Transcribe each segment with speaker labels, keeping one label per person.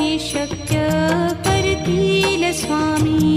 Speaker 1: ही शक्य करतील स्वामी.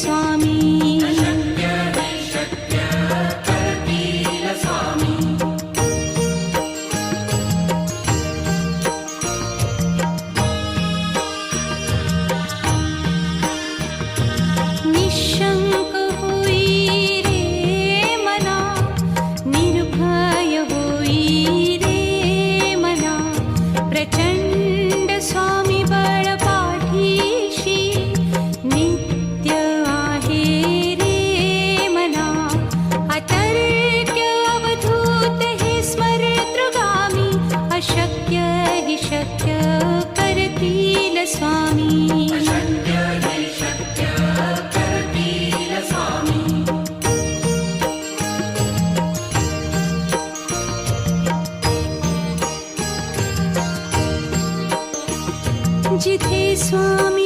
Speaker 1: சுவாமி जिथे स्वामी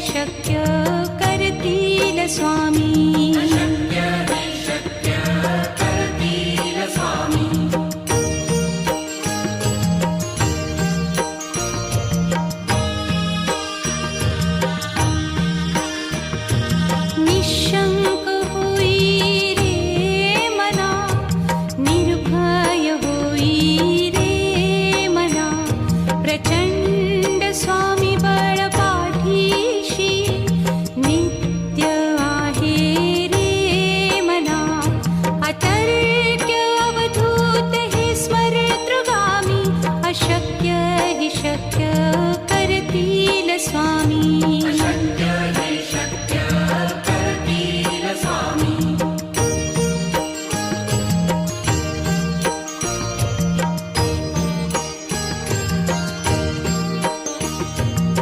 Speaker 1: शक्य करतील स्वामी.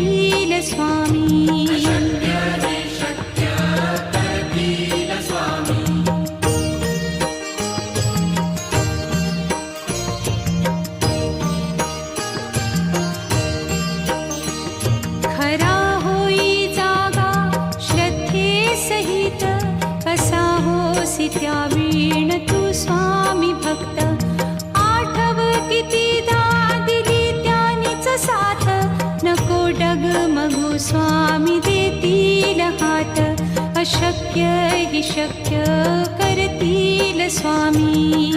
Speaker 1: ी स्वामी खरा होई जागा श्रद्धे सहित कसाहोसि द्यामीण तु स्वामी भक्त। आठव किती स्वामी दे तिल अशक्य हि शक्य करतील स्वामी।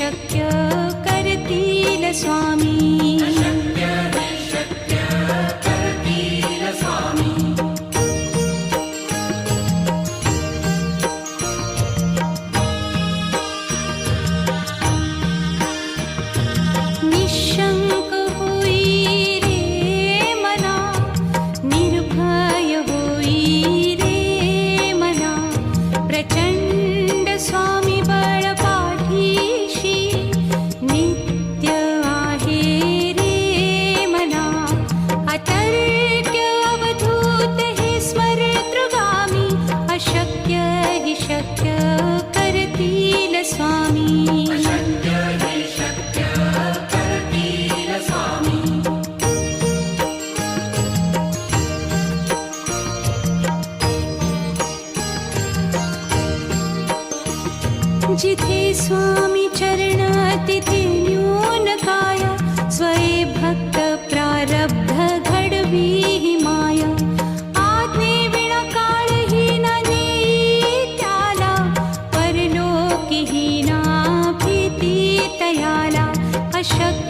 Speaker 1: शक्य करतील स्वामी. शक्ति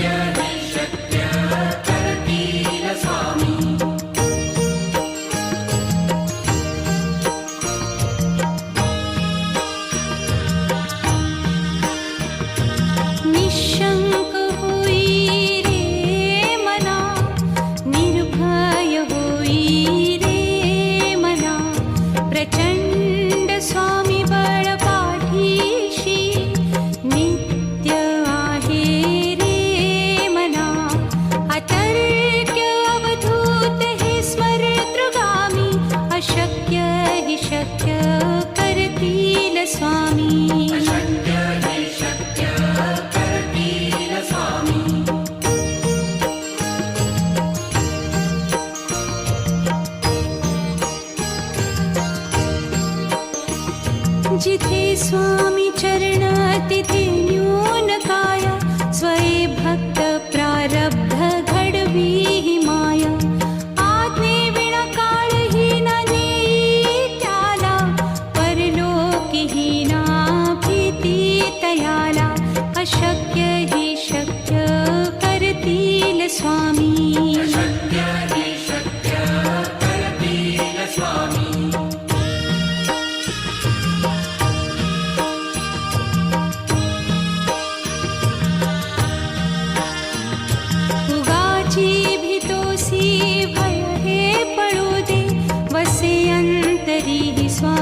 Speaker 1: जिथे स्वामी चरण।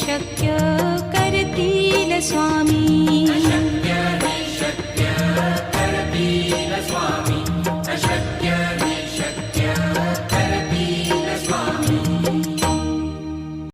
Speaker 1: शक्य करतील स्वामी.